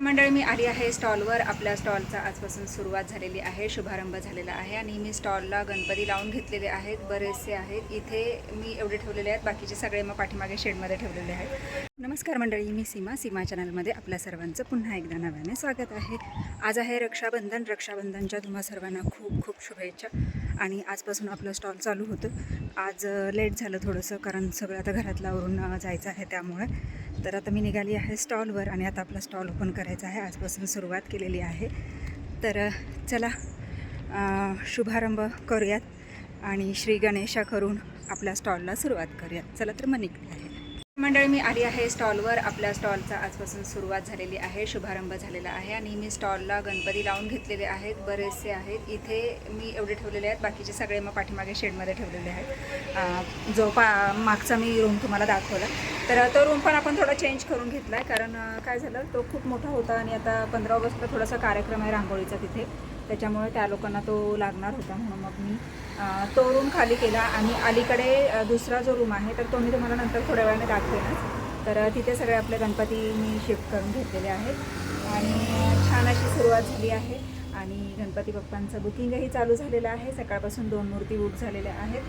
मंडळी मी आली आहे स्टॉलवर. आपल्या स्टॉलचा आजपासून सुरुवात झालेली आहे शुभारंभ झालेला आहे आणि मी स्टॉलला गणपती लावून घेतलेले आहेत बरेचसे आहेत. इथे मी एवढे ठेवलेले आहेत बाकीचे सगळे मग पाठीमागे शेडमध्ये ठेवलेले आहेत. नमस्कार मंडळी मी सीमा सीमा चॅनलमध्ये आपल्या सर्वांचं पुन्हा एकदा नव्याने स्वागत आहे. आज आहे रक्षाबंधन. रक्षाबंधनच्या तुम्हा सर्वांना खूप खूप शुभेच्छा. आणि आजपासून आपलं स्टॉल चालू होतं. आज लेट झालं थोडंसं कारण सगळं आता घरातला आवरून जायचं आहे त्यामुळे. तर आता मी निघाली आहे स्टॉलवर आणि आता आपला स्टॉल ओपन करायचा आहे. आजपासून सुरुवात केलेली आहे. तर चला शुभारंभ करूयात आणि श्री गणेशा करून आपल्या स्टॉलला सुरुवात करूयात. चला तर मग निघते मंडळी मी आली आहे स्टॉलवर. आपल्या स्टॉलचा आजपासून सुरुवात झालेली आहे शुभारंभ झालेला आहे आणि मी स्टॉलला गणपती लावून घेतलेले आहेत. बरेचसे आहेत. इथे मी एवढे ठेवलेले आहेत. बाकीचे सगळे मग पाठीमागे शेडमध्ये ठेवलेले आहेत. जो पा मागचा मी रूम तुम्हाला दाखवला. तर तो रूम पण आपण थोडा चेंज करून घेतला आहे कारण काय झालं? तो खूप मोठा होता आणि आता पंधरा ऑगस्टला थोडासा कार्यक्रम आहे रांगोळीचा तिथे. त्याच्यामुळे त्या लोकांना तो लागणार होता म्हणून मग मी तो रूम खाली केला आणि अलीकडे दुसरा जो रूम आहे तर तो मी तुम्हाला नंतर थोड्या वेळाने दाखवेनच. तर तिथे सगळे आपले गणपती मी शिफ्ट करून घेतलेले आहेत. आणि छान अशी सुरुवात झाली आहे. आणि गणपती बाप्पांचं बुकिंगही चालू झालेलं आहे. सकाळपासून दोन मूर्ती बुक झालेल्या आहेत.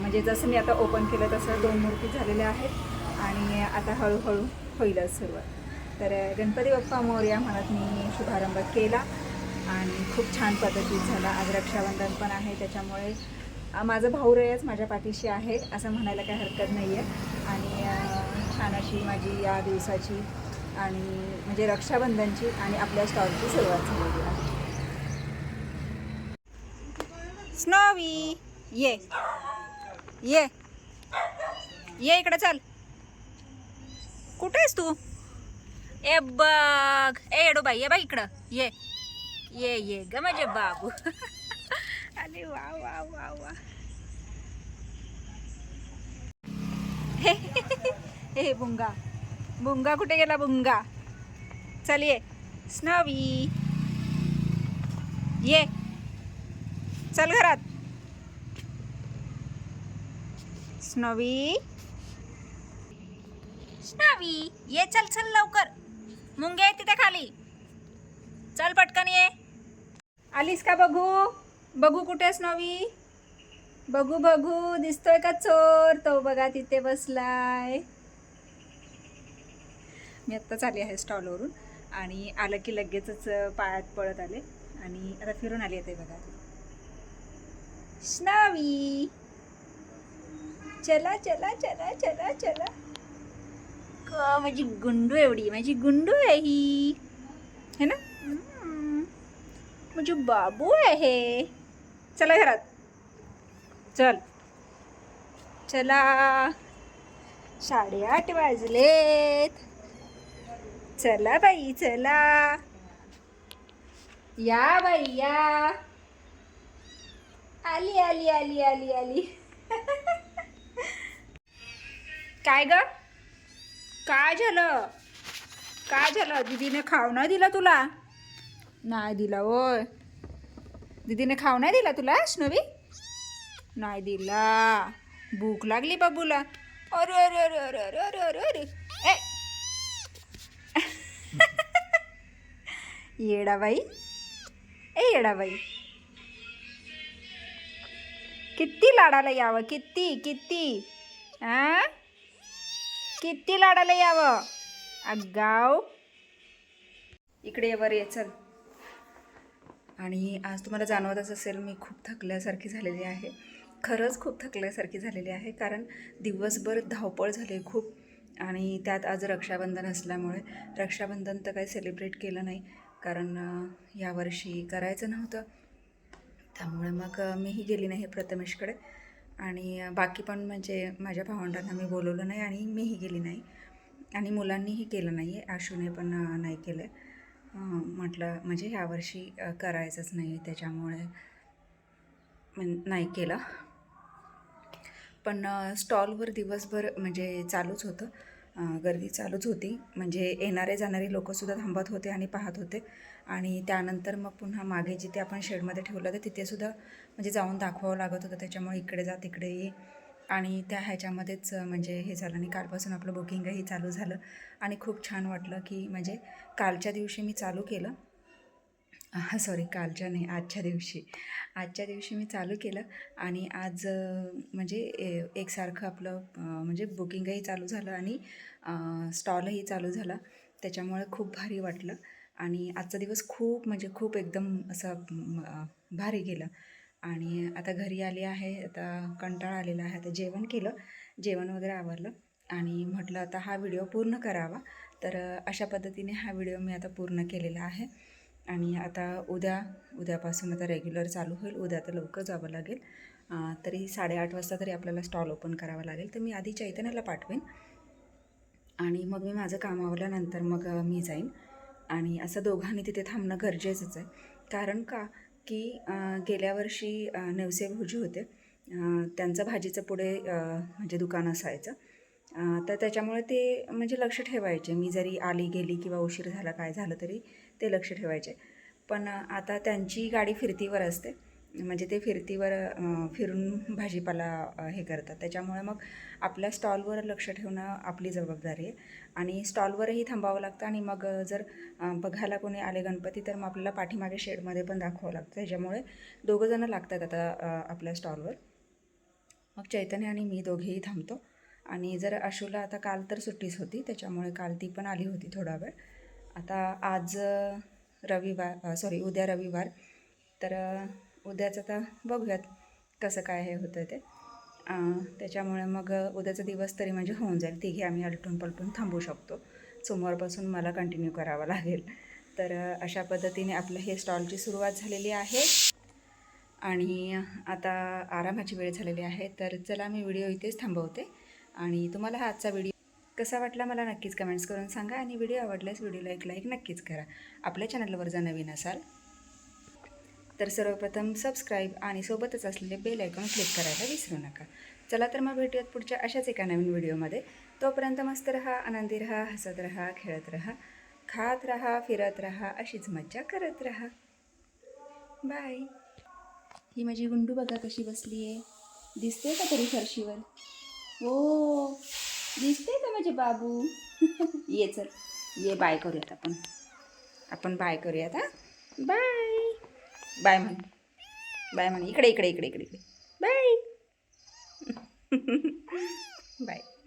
म्हणजे जसं मी आता ओपन केलं तसं दोन मूर्ती झालेल्या आहेत. आणि आता हळूहळू होईलच सुरुवात. तर गणपती बाप्पा मोर्या म्हणत मी शुभारंभ केला. आणि खूप छान पद्धतीत झाला. आज रक्षाबंधन पण आहे त्याच्यामुळे माझं माझं भाऊरयच माझ्या पाठीशी आहे असं म्हणायला काही हरकत नाही आहे आणि छान अशी माझी या दिवसाची आणि म्हणजे रक्षाबंधनची आणि आपल्या स्टॉलची सुरुवात झालेली आहे. स्नोवी ये. ये. ये इकडे चल. कुठे आहेस तू? ए बघ. ए एडो बाई ये बाई इकडं. ये. ये ये. ग माझे बाबू. अरे वा वा वा वा. हे, हे बुंगा. बुंगा कुठे गेला बुंगा? चल ये. स्नवी. ये. चल घरात. स्नवी. स्नवी ये चल चल लवकर. मुंगे आहे तिथे खाली. चल पटकन ये. आलीस का बघू? बघू कुठे नवी? बघू बघू. दिसतोय का चोर? तो बघा तिथे बसलाय. मी आत्ताच आली आहे स्टॉलवरून आणि आलं की लगेचच पायात पळत आले आणि आता फिरून आली आहे ते बघा. स्नावी! चला चला चला चला चला. का माझी गुंडू एवढी माझी गुंडू आहे ही. है ना? म्हणजे बाबू आहे. चला घरात. चल. चला. साडेआठ वाजलेत. चला बाई चला. या बाई या. आली आली आली आली आली. काय ग? काय झालं? काय झालं? दीदीने खावणं दिलं तुला? नाही दिला होय दीदीने खाऊ नाही दिला तुला स्नोवी नाही दिला. भूक लागली बाबूला. अरे अरे अरे अरे अरे अरे अरे अरे. ए. येडाबाई ए येडाबाई किती लाडाला यावं किती किती? आ? किती लाडाला यावं? अगाव. इकडे वर ये चल. आणि आज तुम्हाला जाणवतच असेल मी खूप थकल्यासारखी झालेली आहे. खरंच खूप थकल्यासारखी झालेली आहे कारण दिवसभर धावपळ झाली खूप. आणि त्यात आज रक्षाबंधन असल्यामुळे रक्षाबंधन तर काही सेलिब्रेट केलं नाही कारण यावर्षी करायचं नव्हतं. त्यामुळे मग मीही गेली नाही प्रथमेशकडे. आणि बाकी पण म्हणजे माझ्या भावंडांना मी बोलवलं नाही आणि मीही गेली नाही. आणि मुलांनीही केलं नाही आहे आशूने पण नाही केलं आहे म्हटलं म्हणजे ह्यावर्षी करायचंच नाही त्याच्यामुळे नाही केलं. पण स्टॉलवर दिवसभर म्हणजे चालूच होतं. गर्दी चालूच होती. म्हणजे येणारे जाणारे लोकंसुद्धा थांबत होते आणि पाहत होते. आणि त्यानंतर मग पुन्हा मागे जिथे आपण शेडमध्ये ठेवलं होतं तिथेसुद्धा म्हणजे जाऊन दाखवावं लागत होतं. त्याच्यामुळे इकडे जा तिकडे ये. आणि त्या ह्याच्यामध्येच म्हणजे हे झालं आणि कालपासून आपलं बुकिंगही चालू झालं. आणि खूप छान वाटलं की म्हणजे कालच्या दिवशी मी चालू केलं. सॉरी कालच्या नाही आजच्या दिवशी. आजच्या दिवशी मी चालू केलं आणि आज म्हणजे ए- एकसारखं आपलं म्हणजे बुकिंगही चालू झालं आणि स्टॉलही चालू झाला. त्याच्यामुळे खूप भारी वाटलं आणि आजचा दिवस खूप म्हणजे खूप एकदम असं भारी गेलं. आणि आता घरी आली आहे आता कंटाळा आलेला आहे. आता जेवण केलं जेवण वगैरे आवरलं आणि म्हटलं आता हा व्हिडिओ पूर्ण करावा. तर अशा पद्धतीने हा व्हिडिओ मी आता पूर्ण केलेला आहे. आणि आता उद्या उद्यापासून आता रेग्युलर चालू होईल. उद्या तर लवकर जावं लागेल. तरी साडेआठ वाजता तरी आपल्याला स्टॉल ओपन करावा लागेल. तर मी आधी चैतन्याला पाठवेन. आणि मग मी माझं काम आवरल्यानंतर मग मी जाईन. आणि असं दोघांनी तिथे थांबणं गरजेचंच आहे. कारण का? की गेल्या वर्षी नवसे नेवसे होते. त्यांचं भाजीचं पुढे म्हणजे दुकान असायचं. तर त्याच्यामुळे ते म्हणजे लक्ष ठेवायचे. मी जरी आली गेली किंवा उशीर झाला काय झालं तरी ते लक्ष ठेवायचे. पण आता त्यांची गाडी फिरतीवर असते. म्हणजे ते फिरतीवर फिरून भाजीपाला हे करतात. त्याच्यामुळे मग आपल्या स्टॉलवर लक्ष ठेवणं आपली जबाबदारी आहे. आणि स्टॉलवरही थांबावं लागतं आणि मग जर बघायला कोणी आले गणपती तर मग आपल्याला पाठीमागे शेडमध्ये पण दाखवावं लागतं. त्याच्यामुळे दोघंजणं लागतात आता आपल्या स्टॉलवर. मग चैतन्य आणि मी दोघेही थांबतो. आणि जर अशूला आता काल तर सुट्टीच होती त्याच्यामुळे काल ती पण आली होती थोडा वेळ. आता आज रविवार सॉरी उद्या रविवार. तर उद्याचं आता बघूयात कसं काय हे होतं ते. त्याच्यामुळे मग उद्याचा दिवस तरी म्हणजे होऊन जाईल. तिघे आम्ही अलटून पलटून थांबू शकतो. सोमवारपासून मला कंटिन्यू करावं लागेल. तर अशा पद्धतीने आपलं हे स्टॉलची सुरुवात झालेली आहे. आणि आता आरामाची वेळ झालेली आहे. तर चला मी व्हिडिओ इथेच थांबवते. आणि तुम्हाला हा आजचा व्हिडिओ कसा वाटला मला नक्कीच कमेंट्स करून सांगा. आणि व्हिडिओ आवडल्यास व्हिडिओला एक लाईक नक्कीच करा. आपल्या चॅनलवर जर नवीन असाल तर सर्वप्रथम सबस्क्राईब आणि सोबतच असलेले बेल आयकॉन क्लिक करायला विसरू नका. चला तर मग भेटूयात पुढच्या अशाच एका नवीन व्हिडिओमध्ये तोपर्यंत मस्त रहा आनंदी रहा हसत रहा खेळत रहा खात रहा फिरत रहा अशीच मज्जा करत रहा. बाय ही माझी गुंडू बघा कशी बसली आहे. दिसते का तरी फरशीवर? हो दिसते का माझे बाबू? ये चल ये बाय करूयात आपण. आपण बाय करूयात हा? बाय बाय म्हण. बाय म्हण. इकडे इकडे इकडे इकडे. इकडे बाय. बाय.